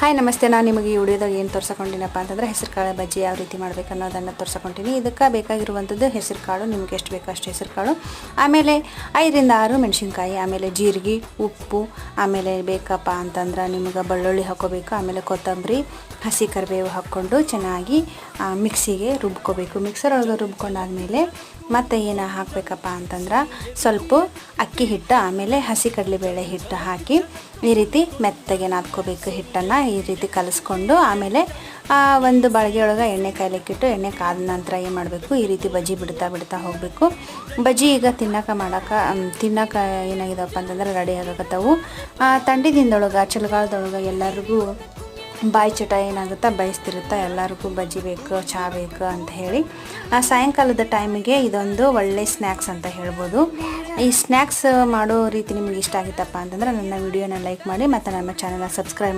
Hi ನಮಸ್ತೆ. ನಾನು ನಿಮಗೆ ಈ ವಿಡಿಯೋದಾಗ ಏನು ತೋರಿಸ್ಕೊಂಡಿನಪ್ಪ ಅಂತಂದ್ರೆ ಹೆಸರು ಕಾಳು ಬಜ್ಜಿ ಯಾವ ರೀತಿ ಮಾಡಬೇಕು ಅನ್ನೋದನ್ನು ತೋರ್ಸಕೊಂಡಿನಿ. ಇದಕ್ಕೆ ಬೇಕಾಗಿರುವಂಥದ್ದು ಹೆಸರು ಕಾಳು, ನಿಮ್ಗೆ ಎಷ್ಟು ಬೇಕೋ ಅಷ್ಟು ಹೆಸರು ಕಾಳು. ಆಮೇಲೆ ಐದರಿಂದ ಆರು ಮೆಣಸಿನ್ಕಾಯಿ, ಆಮೇಲೆ ಜೀರಿಗೆ, ಉಪ್ಪು, ಆಮೇಲೆ ಬೇಕಪ್ಪ ಅಂತಂದ್ರೆ ನಿಮ್ಗೆ ಬೆಳ್ಳುಳ್ಳಿ ಹಾಕೋಬೇಕು, ಆಮೇಲೆ ಕೊತ್ತಂಬರಿ, ಹಸಿ ಕರಿಬೇವು ಹಾಕ್ಕೊಂಡು ಚೆನ್ನಾಗಿ ಮಿಕ್ಸಿಗೆ ರುಬ್ಕೋಬೇಕು. ಮಿಕ್ಸರ್ ಒಳಗೆ ರುಬ್ಕೊಂಡಾದಮೇಲೆ ಮತ್ತು ಏನು ಹಾಕಬೇಕಪ್ಪ ಅಂತಂದ್ರೆ ಸ್ವಲ್ಪ ಅಕ್ಕಿ ಹಿಟ್ಟು, ಆಮೇಲೆ ಹಸಿ ಕಡಲೆಬೇಳೆ ಹಿಟ್ಟು ಹಾಕಿ ಈ ರೀತಿ ಮೆತ್ತಗೆ ನಾದ್ಕೋಬೇಕು ಹಿಟ್ಟನ್ನು. ಈ ರೀತಿ ಕಲಿಸ್ಕೊಂಡು ಆಮೇಲೆ ಆ, ಒಂದು ಬಾಳಿಗೆ ಒಳಗೆ ಎಣ್ಣೆ ಕಾಯ್ಲಿಕ್ಕಿಟ್ಟು ಎಣ್ಣೆ ಕಾದ ನಂತರ ಏನು ಮಾಡಬೇಕು? ಈ ರೀತಿ ಬಜ್ಜಿ ಬಿಡ್ತಾ ಬಿಡ್ತಾ ಹೋಗಬೇಕು. ಬಜ್ಜಿ ಈಗ ತಿನ್ನಕ ಮಾಡೋಕೆ ತಿನ್ನಕ ಏನಾಗಿದಪ್ಪ ಅಂತಂದ್ರೆ ರೆಡಿ ಆಗಕತ್ತವು. ತಂಡಿದಿಂದೊಳಗೆ ಚಳಿಗಾಲದೊಳಗೆ ಎಲ್ಲರಿಗೂ ಬಾಯಿ ಚಟ ಏನಾಗುತ್ತಾ ಬಯಸ್ತಿರುತ್ತೆ ಎಲ್ಲರಿಗೂ ಬಜ್ಜಿ ಬೇಕು ಚಹಾ ಬೇಕು ಅಂತ ಹೇಳಿ ಆ ಸಾಯಂಕಾಲದ ಟೈಮಿಗೆ ಇದೊಂದು ಒಳ್ಳೆ ಸ್ನ್ಯಾಕ್ಸ್ ಅಂತ ಹೇಳ್ಬೋದು. ಈ ಸ್ನ್ಯಾಕ್ಸ್ ಮಾಡೋ ರೀತಿ ನಿಮಗೆ ಇಷ್ಟ ಆಗಿತ್ತಪ್ಪ ಅಂತಂದ್ರೆ ನನ್ನ ವಿಡಿಯೋನ ಲೈಕ್ ಮಾಡಿ ಮತ್ತು ನಮ್ಮ ಚಾನಲ್ನ ಸಬ್ಸ್ಕ್ರೈಬ್ ಮಾಡಿ.